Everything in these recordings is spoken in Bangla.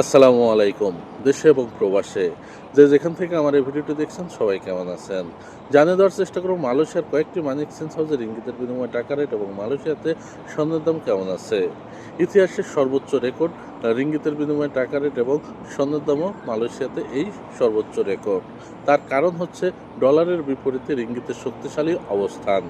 আসসালামু আলাইকুম, দেশে এবং প্রবাসে। যে যেখান থেকে আমার এই ভিডিওটি দেখছেন, সবাই কেমন আছেন? জানিয়ে দেওয়ার চেষ্টা করব, মালয়েশিয়ার কয়েকটি মানি এক্সচেঞ্জ হাউসের ইঙ্গিতের বিনিময়ে টাকা রেট এবং মালয়েশিয়াতে স্বর্ণের দাম কেমন আছে? ইতিহাসের সর্বোচ্চ রেকর্ড রিঙ্গিতের বিনিময়ে টাকা রেট এবং স্বর্ণের দামও মালয়েশিয়াতে এই সর্বোচ্চ রেকর্ড। তার কারণ হচ্ছে ডলারের বিপরীতে রিঙ্গিতের শক্তিশালী অবস্থান,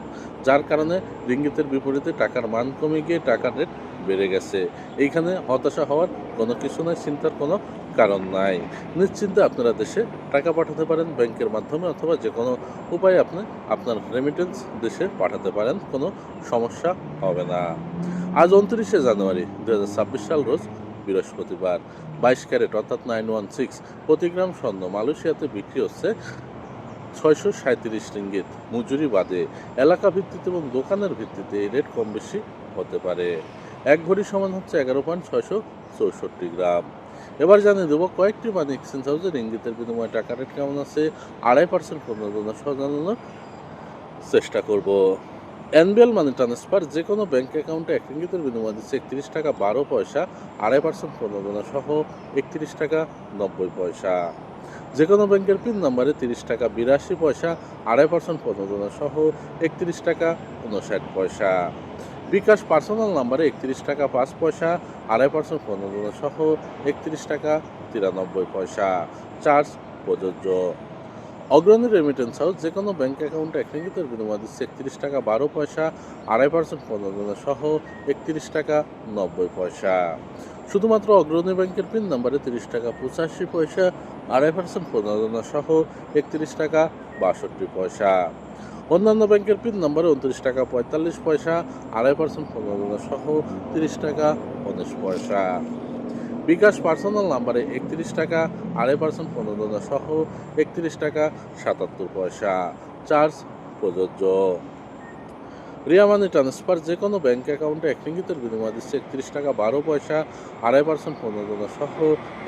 যার কারণে রিঙ্গিতের বিপরীতে টাকার মান কমে গিয়ে টাকার রেট বেড়ে গেছে। এইখানে হতাশা হওয়ার কোনো কিছু নাই, চিন্তার কোনো কারণ নাই। নিশ্চিন্তে আপনারা দেশে টাকা পাঠাতে পারেন ব্যাংকের মাধ্যমে অথবা যে কোনো উপায়ে আপনি আপনার রেমিটেন্স দেশে পাঠাতে পারেন, কোনো সমস্যা হবে না। আজ উনত্রিশে জানুয়ারি দু হাজার ছাব্বিশ সাল রোজ বৃহস্পতিবার। বাইশ ক্যারেট অর্থাৎ নাইন ওয়ান সিক্স প্রতি গ্রাম স্বর্ণ মালয়েশিয়াতে বিক্রি হচ্ছে ছয়শো সাঁত্রিশ রিঙ্গিত মজুরি বাদে। এলাকা ভিত্তিতে এবং দোকানের ভিত্তিতে এই রেট কম বেশি হতে পারে। এক ভরি সমান হচ্ছে এগারো পয়েন্ট ছয়শো চৌষট্টি গ্রাম। এবার জানিয়ে দেবো কয়েকটি মানি এক্সচেঞ্জ হাউসের ইঙ্গিতের বিনিময়ে টাকা রেট কেমন আছে, আড়াই পার্সেন্ট প্রণোদনা সহ জানানোর চেষ্টা করব। এনবিএল মানি ট্রান্সফার যে কোনো ব্যাঙ্ক অ্যাকাউন্টে এক রিঙ্গিতের বিনিময়ে দিচ্ছে একত্রিশ টাকা বারো পয়সা, আড়াই পার্সেন্ট প্রণোদনা সহ একত্রিশ টাকা নব্বই পয়সা। যে কোনো ব্যাংকের পিন নাম্বারে তিরিশ টাকা বিরাশি পয়সা, আড়াই পার্সেন্ট প্রণোদনা সহ একত্রিশ টাকা উনষাট পয়সা। বিকাশ পার্সোনাল নাম্বারে একত্রিশ টাকা পাঁচ পয়সা, আড়াই পার্সেন্ট প্রণোদনা সহ একত্রিশ টাকা তিরানব্বই পয়সা। চার্জ প্রযোজ্য। অগ্রণী রেমিটেন্স হাউস যে কোনো ব্যাঙ্ক অ্যাকাউন্টে এক রিঙ্গিতের বিনিময় দিচ্ছে একত্রিশ টাকা বারো পয়সা, আড়াই পার্সেন্ট প্রণোদনা সহ একত্রিশ টাকা নব্বই পয়সা। শুধুমাত্র অগ্রণী ব্যাংকের পিন নাম্বারে তিরিশ টাকা পঁচাশি পয়সা, আড়াই পার্সেন্ট প্রণোদনা সহ একত্রিশ টাকা বাষট্টি পয়সা। অন্যান্য ব্যাংকের পিন নম্বরে উনত্রিশ টাকা পঁয়তাল্লিশ পয়সা, আড়াই পার্সেন্ট প্রণোদনা সহ তিরিশ টাকা উনিশ পয়সা। বিকাশ পার্সোনাল নাম্বারে একত্রিশ টাকা, আড়াই পার্সেন্ট প্রণোদনা সহ একত্রিশ টাকা, সাতাত্তর পয়সা। চার্জ প্রযোজ্য। রিয়া মানি ট্রান্সফার যে কোনো ব্যাঙ্ক অ্যাকাউন্টে এক রিঙ্গিতের বিনিময় দিচ্ছে একত্রিশ টাকা বারো পয়সা, আড়াই পার্সেন্ট প্রণোদনা সহ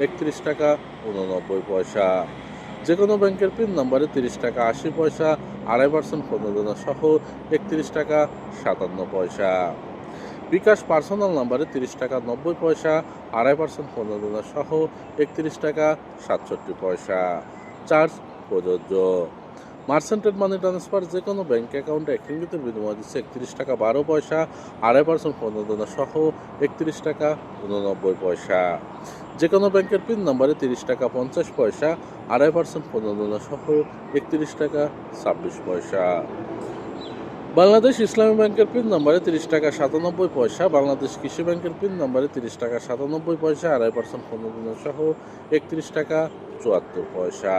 একত্রিশ টাকা উননব্বই পয়সা। যে কোনো ব্যাংকের পিন নম্বরে তিরিশ টাকা আশি পয়সা, আড়াই পার্সেন্ট প্রণোদনা সহ একত্রিশ টাকা সাতান্ন পয়সা। বিকাশ পার্সোনাল নাম্বারে তিরিশ টাকা নব্বই পয়সা, আড়াই পার্সেন্ট প্রণোদনা সহ একত্রিশ টাকা সাতষট্টি পয়সা। চার্জ প্রযোজ্য। মার্সেন্টেড মানি ট্রান্সফার যে কোনো ব্যাঙ্ক অ্যাকাউন্টে এক বিনিময় দিচ্ছে একত্রিশ টাকা বারো পয়সা, আড়াই পার্সেন্ট প্রণোদনা সহ একত্রিশ টাকা উননব্বই পয়সা। যে কোনো ব্যাংকের পিন নাম্বারে তিরিশ টাকা পঞ্চাশ পয়সা, আড়াই পার্সেন্ট প্রণোদনা সহ একত্রিশ টাকা ছাব্বিশ পয়সা। বাংলাদেশ ইসলামী ব্যাংকের পিন নাম্বারে তিরিশ টাকা সাতানব্বই পয়সা, বাংলাদেশ কৃষি ব্যাংকের পিন নাম্বারে তিরিশ টাকা সাতানব্বই পয়সা, আড়াই পার্সেন্ট প্রণোদনা সহ একত্রিশ টাকা চুয়াত্তর পয়সা।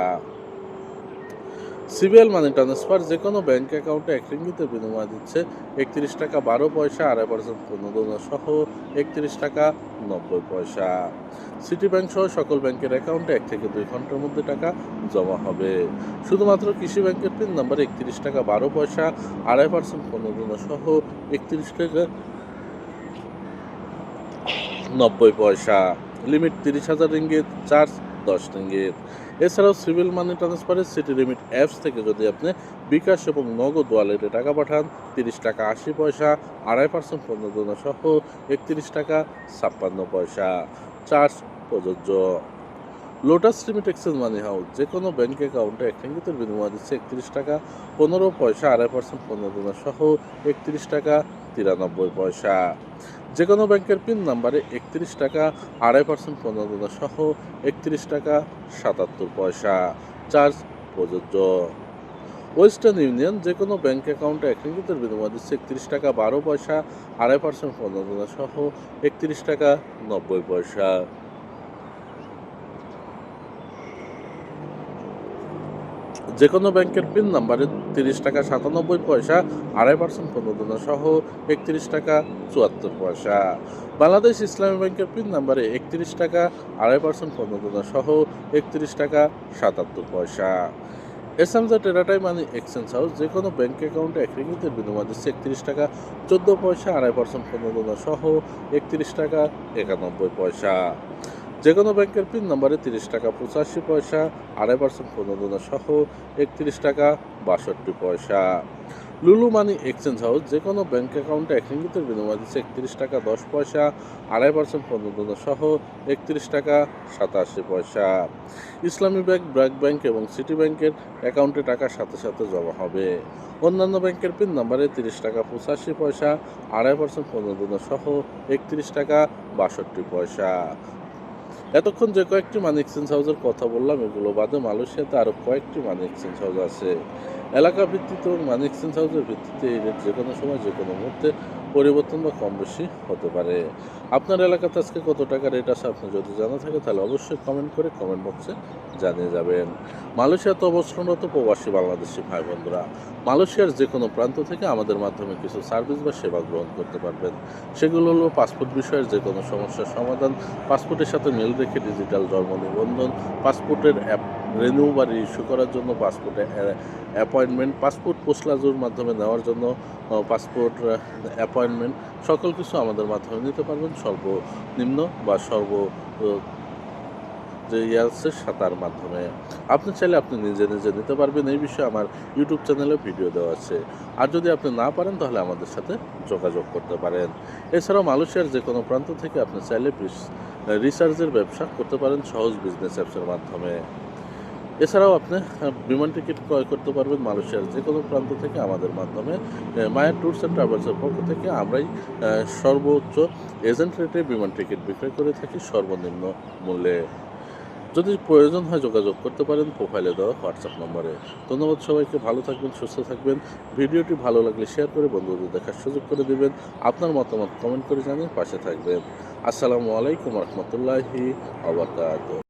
সিবিএল মানি ট্রান্সফার যে কোনো ব্যাঙ্ক অ্যাকাউন্টে এক রিঙ্গিতে বিনিময় দিচ্ছে। একত্রিশ টাকা বারো পয়সা, আড়াই পার্সেন্ট প্রণোদনা সহ একত্রিশ টাকা নব্বই পয়সা। সিটি ব্যাংক সহ সকল ব্যাংকের অ্যাকাউন্টে এক থেকে দুই ঘণ্টার মধ্যে টাকা জমা হবে। শুধুমাত্র কৃষি ব্যাংকের পিন নাম্বার একত্রিশ টাকা বারো পয়সা, আড়াই পার্সেন্ট প্রণোদনা সহ একত্রিশ টাকা নব্বই পয়সা। লিমিট তিরিশ হাজার রিঙ্গিত, চার্জ দশ রিঙ্গিত এছাড়াও সিভিল মানি ট্রান্সফারের সিটি লিমিট অ্যাপস থেকে যদি আপনি বিকাশ এবং নগদ ওয়ালেটে টাকা পাঠান, তিরিশ টাকা আশি পয়সা, আড়াই পার্সেন্ট প্রণোদনা সহ একত্রিশ টাকা ছাপ্পান্ন পয়সা। চার্জ প্রযোজ্য। Lotus limit exchange money house যে কোনো ব্যাংক অ্যাকাউন্টে এক বিনিময় দিচ্ছে একত্রিশ টাকা, পনেরো পয়সা, আড়াই পার্সেন্ট প্রণোদনা সহ একত্রিশ টাকা, তিরানব্বই পয়সা। যে কোনো ব্যাংকের পিন নাম্বারে একত্রিশ টাকা, আড়াই পার্সেন্ট প্রণোদনা সহ একত্রিশ টাকা, সাতাত্তর পয়সা। চার্জ প্রযোজ্য। ওয়েস্টার্ন ইউনিয়ন যে কোনো ব্যাঙ্ক অ্যাকাউন্টে এক বিনিময় দিচ্ছে একত্রিশ টাকা, বারো পয়সা, আড়াই পার্সেন্ট প্রণোদনা সহ একত্রিশ টাকা, নব্বই পয়সা। যে কোনো ব্যাংকের পিন নাম্বারে তিরিশ টাকা সাতানব্বই পয়সা, আড়াই পার্সেন্ট প্রণোদনা সহ একত্রিশ টাকা চুয়াত্তর পয়সা। বাংলাদেশ ইসলামী ব্যাংকের পিন নাম্বারে একত্রিশ টাকা, আড়াই পার্সেন্ট প্রণোদনা সহ একত্রিশ টাকা সাতাত্তর পয়সা। এসএমজা, টেরাটাই মানি এক্সচেঞ্জ হাউস যে কোনো ব্যাঙ্ক অ্যাকাউন্টে এক রিঙ্গিতের বিনিময় দিচ্ছে একত্রিশ টাকা, চোদ্দ পয়সা, আড়াই পার্সেন্ট প্রণোদনা সহ একত্রিশ টাকা একানব্বই পয়সা। যে কোনো ব্যাংকের পিন নম্বরে তিরিশ টাকা পঁচাশি পয়সা, আড়াই পার্সেন্ট প্রণোদনা সহ একত্রিশ টাকা বাষট্টি পয়সা। লুলু মানি এক্সচেঞ্জ হাউস যে কোনো ব্যাঙ্ক অ্যাকাউন্টে এক বিনিময় দিচ্ছে একত্রিশ টাকা দশ পয়সা, আড়াই পার্সেন্ট পণ্য সহ একত্রিশ টাকা সাতাশি পয়সা। ইসলামী ব্যাংক, ব্র্যাক ব্যাংক এবং সিটি ব্যাংকের অ্যাকাউন্টে টাকা সাথে সাথে জমা হবে। অন্যান্য ব্যাংকের পিন নাম্বারে তিরিশ টাকা পঁচাশি পয়সা, আড়াই পার্সেন্ট পণ্য সহ একত্রিশ টাকা বাষট্টি পয়সা। এতক্ষণ যে কয়েকটি মানি এক্সচেঞ্জ হাউসের কথা বললাম, এগুলো বাদে মালয়েশিয়াতে আরও কয়েকটি মানি এক্সচেঞ্জ হাউস আছে। এলাকা ভিত্তিতে এবং মানি এক্সচেঞ্জ হাউসের ভিত্তিতে এই রেট যে কোনো সময় যে কোনো মুহূর্তে পরিবর্তন বা কম বেশি হতে পারে। আপনার এলাকাতে আজকে কত টাকা রেট আছে আপনি যদি জানা থাকে তাহলে অবশ্যই কমেন্ট করে কমেন্ট বক্সে জানিয়ে যাবেন। মালয়েশিয়াতে অবস্থানরত প্রবাসী বাংলাদেশি ভাই বন্ধুরা মালয়েশিয়ার যে কোনো প্রান্ত থেকে আমাদের মাধ্যমে কিছু সার্ভিস বা সেবা গ্রহণ করতে পারবেন। সেগুলো হলো পাসপোর্ট বিষয়ের যে কোনো সমস্যার সমাধান পাসপোর্টের সাথে মিল রেখে ডিজিটাল জন্ম নিবন্ধন পাসপোর্টের অ্যাপ রেনিউ বা ইস্যু করার জন্য পাসপোর্টে অ্যাপয়েন্টমেন্ট পাসপোর্ট পোস্টলাজুর মাধ্যমে নেওয়ার জন্য পাসপোর্ট অ্যাপয়েন্টমেন্ট সকল কিছু আমাদের মাধ্যমে নিতে পারবেন। সর্বনিম্ন বা সর্ব যে ইয়ে আছে সাঁতার মাধ্যমে। আপনি চাইলে আপনি নিজে নিজে নিতে পারবেন। এই বিষয়ে আমার ইউটিউব চ্যানেলে ভিডিও দেওয়া আছে। আর যদি আপনি না পারেন, তাহলে আমাদের সাথে যোগাযোগ করতে পারেন। এছাড়াও মালয়েশিয়ার যে কোনো প্রান্ত থেকে আপনি চাইলে রিসার্চের ব্যবসা করতে পারেন সহজ বিজনেস অ্যাপসের মাধ্যমে। এছাড়াও আপনি বিমান টিকিট ক্রয় করতে পারবেন মালয়েশিয়ার যে কোনো প্রান্ত থেকে আমাদের মাধ্যমে মায়া ট্যুরস অ্যান্ড ট্রাভেলসের পক্ষ থেকে আমরাই সর্বোচ্চ এজেন্ট রেটে বিমান টিকিট বিক্রয় করে থাকি সর্বনিম্ন মূল্যে। যদি প্রয়োজন হয় যোগাযোগ করতে পারেন প্রোফাইলে দেওয়া হোয়াটসঅ্যাপ নম্বরে। ধন্যবাদ সবাইকে, ভালো থাকবেন, সুস্থ থাকবেন। ভিডিওটি ভালো লাগলে শেয়ার করে বন্ধুদের দেখার সুযোগ করে দেবেন। আপনার মতামত কমেন্ট করে জানিয়ে পাশে থাকবেন। আসসালামু আলাইকুম রহমতুল্লাহি আবরকাত